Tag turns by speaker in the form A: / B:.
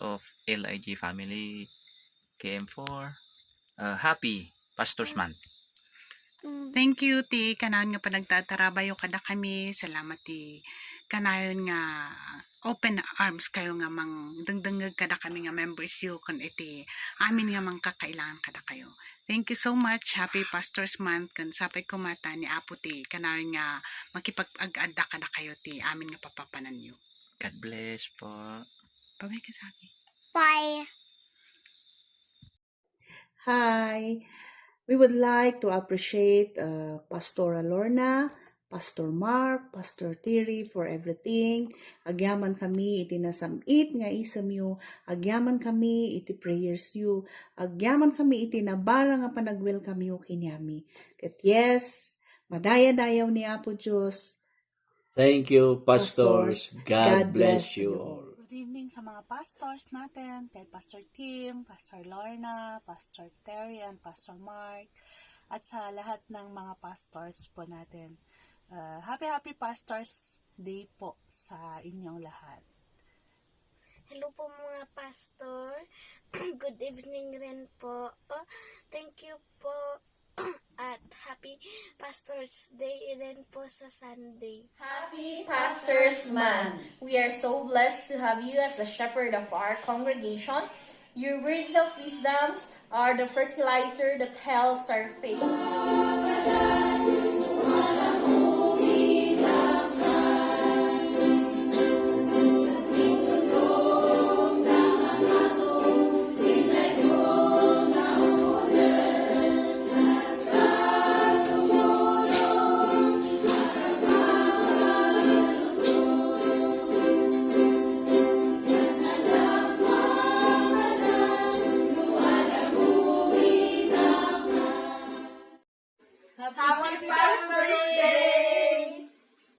A: of LIG family KM4. Uh, happy Pastor's Month.
B: Thank you ti kanayon nga panagtatarabayo kada kami. Salamat ti kanayon nga open arms kayo nga mang dengdengeg kada kami nga members you kun iti amin nga mang kakailangan kada kayo. Thank you so much. Happy Pastors Month kan sapay kumata ni Apo ti kanayon nga makipag-ag-adda kada kayo ti amin nga papapanan you.
A: God bless po.
B: Pabay ka sa akin.
C: Bye.
D: Hi, we would like to appreciate uh, Pastor Lorna, Pastor Mark, Pastor Terry for everything. Agyaman kami iti nasamit nga isam yu. Agyaman kami iti prayers yu. Agyaman kami iti nabara nga panag-welcome yu kinyami. Kat yes, madaya-dayaw ni Apo Diyos.
E: Thank you,
D: Pastors.
E: pastors.
D: God
E: God,
D: bless
E: bless
D: you all.
F: Evening sa mga pastors natin, kay Pastor Tim, Pastor Lorna, Pastor Terry, and Pastor Mark, at sa lahat ng mga pastors po natin. Uh, happy, happy Pastors Day po sa inyong lahat.
C: Hello po mga pastor. Good evening rin po. Oh, thank you po. At Pastor's Day rin po sa Sunday.
G: Happy Pastors Month! We are so blessed to have you as the shepherd of our congregation. Your words of wisdom are the fertilizer that helps our faith. Happy, Happy Pastor's Day!